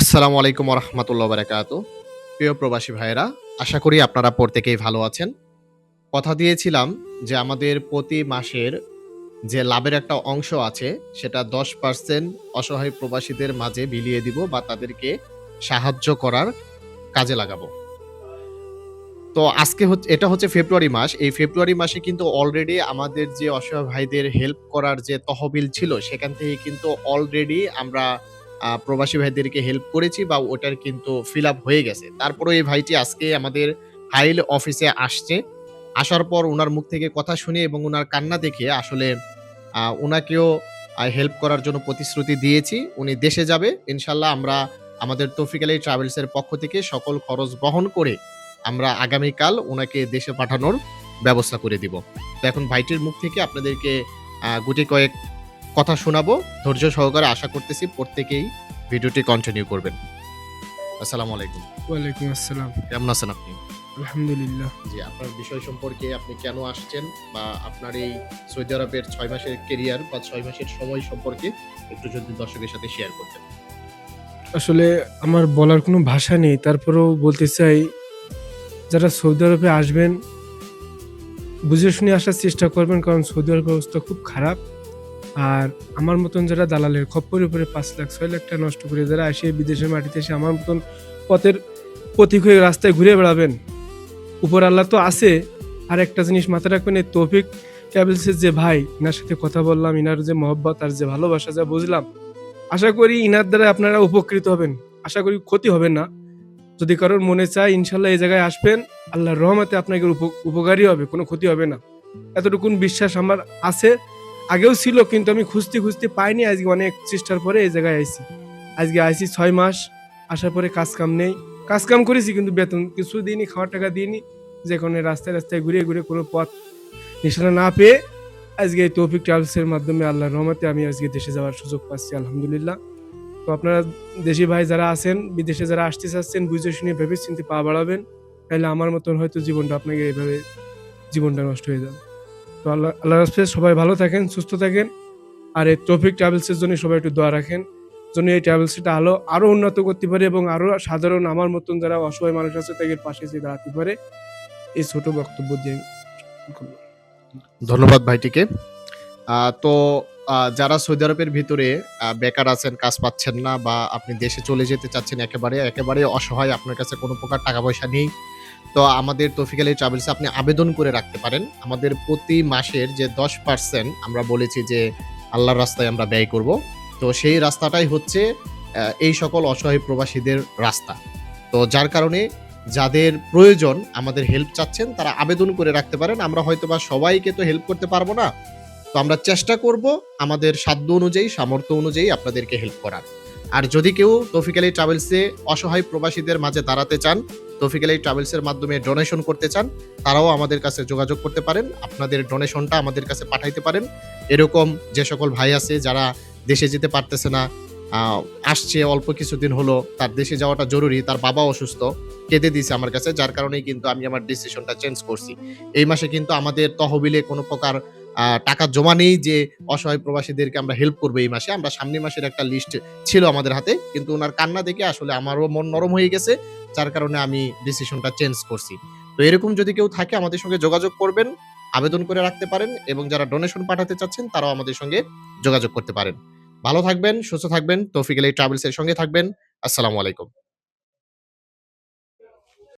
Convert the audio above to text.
আসসালামু আলাইকুম রহমতুল্লাহ বারাকাত। প্রিয় প্রবাসী ভাইয়েরা, আশা করি আপনারা প্রত্যেকেই ভালো আছেন। কথা দিয়েছিলাম যে আমাদের প্রতি মাসের যে লাভের একটা অংশ আছে, সেটা দশ পার্সেন্ট অসহায় প্রবাসীদের মাঝে বিলিয়ে দিব বা তাদেরকে সাহায্য করার কাজে লাগাবো। তো আজকে হচ্ছে এটা হচ্ছে ফেব্রুয়ারি মাস। এই ফেব্রুয়ারি মাসে কিন্তু অলরেডি আমাদের যে অসহায় ভাইদের হেল্প করার যে তহবিল ছিল, সেখান থেকে কিন্তু অলরেডি আমরা প্রবাসী ভাইদেরকে হেল্প করেছি বা ওটার কিন্তু ফিল আপ হয়ে গেছে। তারপরে এই ভাইটি আজকে আমাদের ফাইল অফিসে আসছে। আসার পর ওনার মুখ থেকে কথা শুনে এবং ওনার কান্না দেখে আসলে ওনাকেও হেল্প করার জন্য প্রতিশ্রুতি দিয়েছি। উনি দেশে যাবে। ইনশাল্লাহ আমরা আমাদের তৌফিক আলী ট্রাভেলসের পক্ষ থেকে সকল খরচ বহন করে আমরা আগামীকাল ওনাকে দেশে পাঠানোর ব্যবস্থা করে দিব। তো এখন ভাইটির মুখ থেকে আপনাদেরকে গুটি কয়েক কথা শোনাবো। ধৈর্য সহকারে আশা করতেছি প্রত্যেকেই ভিডিওটি কন্টিনিউ করবেন। আসসালামু আলাইকুম। ওয়ালাইকুম আসসালাম। কেমন আছেন আপনি? আলহামদুলিল্লাহ। জি আপনার বিষয় সম্পর্কে আপনি কেন আসছেন বা আপনার এই সৌদি আরবের ছয় মাসের কেরিয়ার বা ছয় মাসের সময় সম্পর্কে একটু যদি দর্শকের সাথে শেয়ার করতেন। আসলে আমার বলার কোনো ভাষা নেই তারপরেও বলতে চাই যারা সৌদি আরবে আসবেন বুঝে শুনে আসার চেষ্টা করবেন কারণ সৌদি আরবের অবস্থা খুব খারাপ। আর আমার মতন যারা দালালের খপ্পরে উপরে পাঁচ লাখ, ছয় লাখ টাকা নষ্ট করে যারা আসে বিদেশের মাটিতে এসে আমার মতন পথের প্রতীক হয়ে রাস্তায় ঘুরে বেড়াবেন, উপর আল্লাহ তো আছে। আর একটা জিনিস মাথায় রাখবেন, এই তৌফিক ট্রাভেলসের যে ভাই, ইনার সাথে কথা বললাম, ইনার যে মহব্বত আর যে ভালোবাসা যা বুঝলাম, আশা করি ইনার দ্বারা আপনারা উপকৃত হবেন, আশা করি ক্ষতি হবে না। যদি কারোর মনে চায় ইনশাল্লাহ এই জায়গায় আসবেন, আল্লাহর রহমতে আপনাকে উপ- উপকারী হবে, কোনো ক্ষতি হবে না। এতটুকুন বিশ্বাস আমার আছে। আগেও ছিল, কিন্তু আমি খুঁজতে খুঁজতে পাইনি। আজকে অনেক চেষ্টার পরে এই জায়গায় আইছি। আজকে আইছি ছয় মাস, আসার পরে কাজ কাম নেই। কাজ কাম করেছি, কিন্তু বেতন কিছু দিইনি, খাওয়ার টাকা দিইনি। যে কোনো রাস্তায় রাস্তায় ঘুরে ঘুরে কোনো পথ নিশানা না পেয়ে আজকে এই তৌফিক ট্রাভেলসের মাধ্যমে আল্লাহর রহমতে আমি আজকে দেশে যাওয়ার সুযোগ পাচ্ছি, আলহামদুলিল্লাহ। তো আপনারা দেশি ভাই যারা আছেন, বিদেশে যারা আসতে চাচ্ছেন, বুঝে শুনে ভেবে চিনতে পা বাড়াবেন। তাহলে আমার মতন হয়তো জীবনটা আপনাকে এইভাবে জীবনটা নষ্ট হয়ে যাবে। তো আল্লাহ আল্লাহ রাস্তায় সবাই ভালো থাকেন, সুস্থ থাকেন। আর এই ট্রফিক ট্রাভেলসের জন্য সবাই একটু দোয়া রাখেন। জন্য এই ট্রাভেলসটা আলো আরও উন্নত করতে পারে এবং আরও সাধারণ আমার মতন যারা অসহায় মানুষ আছে, তাদের পাশে যে দাঁড়াতে পারে। এই ছোট বক্তব্য দিয়ে ধন্যবাদ ভাইটিকে। তো যারা সৌদি আরবের ভিতরে বেকার আছেন, কাজ পাচ্ছেন না বা আপনি দেশে চলে যেতে চাচ্ছেন, একেবারে একেবারে অসহায়, আপনার কাছে কোনো প্রকার টাকা পয়সা নেই তো আমাদের তৌফিক আলী ট্রাভেলসে আপনি আবেদন করে রাখতে পারেন। আমাদের প্রতি মাসের যে দশ পার্সেন্ট আমরা বলেছি যে আল্লাহর রাস্তায় আমরা ব্যয় করব। তো সেই রাস্তাটাই হচ্ছে এই সকল অসহায় প্রবাসীদের রাস্তা। তো যার কারণে যাদের প্রয়োজন আমাদের হেল্প চাচ্ছেন, তারা আবেদন করে রাখতে পারেন। আমরা হয়তো বা সবাইকে তো হেল্প করতে পারব না। তো আমরা চেষ্টা করব আমাদের সাধ্য অনুযায়ী, সামর্থ্য অনুযায়ী আপনাদেরকে হেল্প করার। আর যদি কেউ তৌফিক আলী ট্রাভেলসে অসহায় প্রবাসীদের মাঝে দাঁড়াতে চান, তৌফিক আলী ট্রাভেলসের মাধ্যমে ডোনেশন করতে চান, তারাও আমাদের কাছে যোগাযোগ করতে পারেন। আপনাদের ডোনেশনটা আমাদের কাছে পাঠাইতে পারেন। এরকম যে সকল ভাই আছে যারা দেশে যেতে পারতেছে না আসছে, অল্প কিছুদিন হলো, তার দেশে যাওয়াটা জরুরি, তার বাবা অসুস্থ, কেঁদে দিয়েছে আমার কাছে। যার কারণেই কিন্তু আমি আমার ডিসিশনটা চেঞ্জ করছি। এই মাসে কিন্তু আমাদের তহবিলে কোনো প্রকার টাকা জমা নেই যে অসহায় প্রবাসীদেরকে আমরা হেল্প করব এই মাসে। আমরা সামনের মাসের একটা লিস্ট ছিল আমাদের হাতে, কিন্তু ওনার কান্না দেখে আসলে আমারও মন নরম হয়ে গেছে, যার কারণে আমি ডিসিশনটা চেঞ্জ করছি। তো এরকম যদি কেউ থাকে, আমাদের সঙ্গে যোগাযোগ করবেন, আবেদন করে রাখতে পারেন এবং যারা ডোনেশন পাঠাতে চাচ্ছেন, তারাও আমাদের সঙ্গে যোগাযোগ করতে পারেন। ভালো থাকবেন, সুস্থ থাকবেন, তৌফিক আলী ট্রাভেলসের সঙ্গে থাকবেন। আসসালামু আলাইকুম।